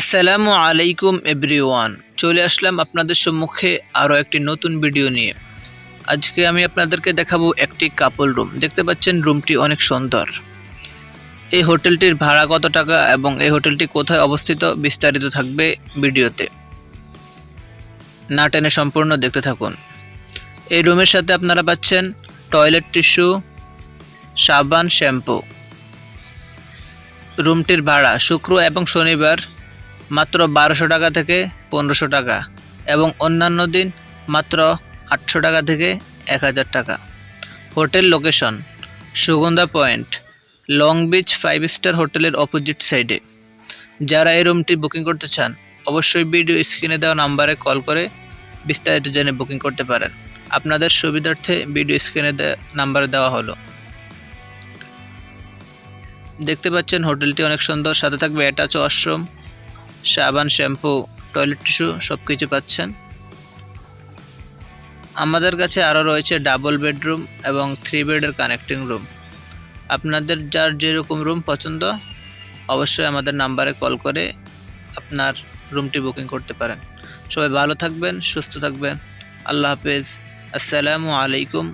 আসসালামু আলাইকুম এভরিওয়ান। চলে আসলাম আপনাদের সম্মুখে আরও একটি নতুন ভিডিও নিয়ে। আজকে আমি আপনাদেরকে দেখাবো একটি কাপল রুম দেখতে পাচ্ছেন রুমটি অনেক সুন্দর। এই হোটেলটির ভাড়া কত টাকা এবং এই হোটেলটি কোথায় অবস্থিত বিস্তারিত থাকবে ভিডিওতে। না টেনে সম্পূর্ণ দেখতে থাকুন। এই রুমের সাথে আপনারা পাচ্ছেন টয়লেট টিস্যু সাবান শ্যাম্পু রুমটির ভাড়া শুক্র এবং শনিবার মাত্র বারোশো টাকা থেকে পনেরোশো টাকা এবং অন্যান্য দিন মাত্র আটশো টাকা থেকে এক হাজার টাকা। Hotel location, Sugandha point, long beach five star হোটেলের অপোজিট সাইডে। যারা এই রুমটি বুকিং করতে চান, অবশ্যই ভিডিও স্ক্রিনে দেওয়া নাম্বারে কল করে বিস্তারিত জেনে বুকিং করতে পারেন। আপনাদের সুবিধার্থে ভিডিও স্ক্রিনে নাম্বার দেওয়া হলো। দেখতে পাচ্ছেন হোটেলটি অনেক সুন্দর, সাথে থাকবে অ্যাটাচ ওয়াশরুম সাবান, শ্যাম্পু টয়লেট টিস্যু সব কিছু পাচ্ছেন। আমাদের কাছে আরও রয়েছে ডাবল বেডরুম এবং থ্রি বেডের কানেক্টিং রুম আপনাদের যার যেরকম রুম পছন্দ, অবশ্যই আমাদের নাম্বারে কল করে আপনার রুমটি বুকিং করতে পারেন। সবাই ভালো থাকবেন, সুস্থ থাকবেন। আল্লাহ হাফেজ। আসসালামু আলাইকুম